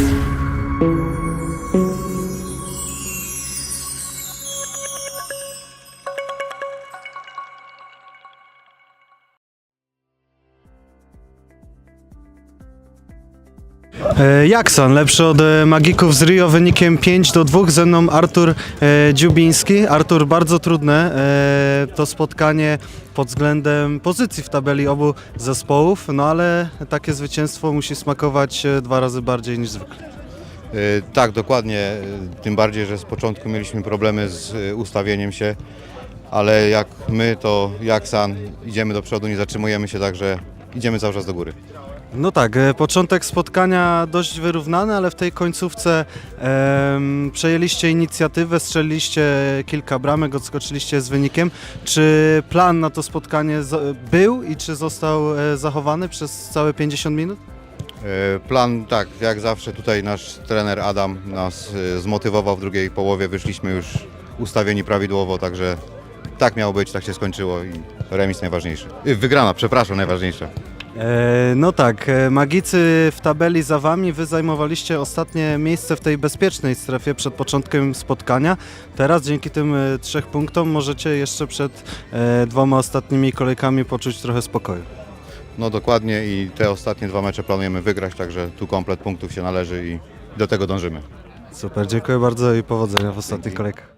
E, Jaksan, lepszy od e, Magików z Rio wynikiem 5 do 2. Ze mną Artur e, Dziubiński. Artur, bardzo trudne e, to spotkanie pod względem pozycji w tabeli obu zespołów, no ale takie zwycięstwo musi smakować e, dwa razy bardziej niż zwykle. Tak, dokładnie. Tym bardziej, że z początku mieliśmy problemy z ustawieniem się, ale jak my, to jak San, idziemy do przodu, nie zatrzymujemy się, także idziemy cały czas do góry. No tak, e, początek spotkania dość wyrównany, ale w tej końcówce przejęliście inicjatywę, strzeliliście kilka bramek, odskoczyliście z wynikiem. Czy plan na to spotkanie był i czy został e, zachowany przez całe 50 minut? Y, Plan, tak, jak zawsze tutaj nasz trener Adam nas y, zmotywował w drugiej połowie, wyszliśmy już ustawieni prawidłowo, także tak miało być, tak się skończyło i remis najważniejszy. Y, Wygrana, przepraszam, najważniejsza. E, No tak, e, Magicy w tabeli za wami, wy zajmowaliście ostatnie miejsce w tej bezpiecznej strefie przed początkiem spotkania. Teraz dzięki tym e, trzech punktom możecie jeszcze przed dwoma ostatnimi kolejkami poczuć trochę spokoju. No dokładnie i te ostatnie dwa mecze planujemy wygrać, także tu komplet punktów się należy i do tego dążymy. Super, dziękuję bardzo i powodzenia w ostatnich Dzięki. kolejkach.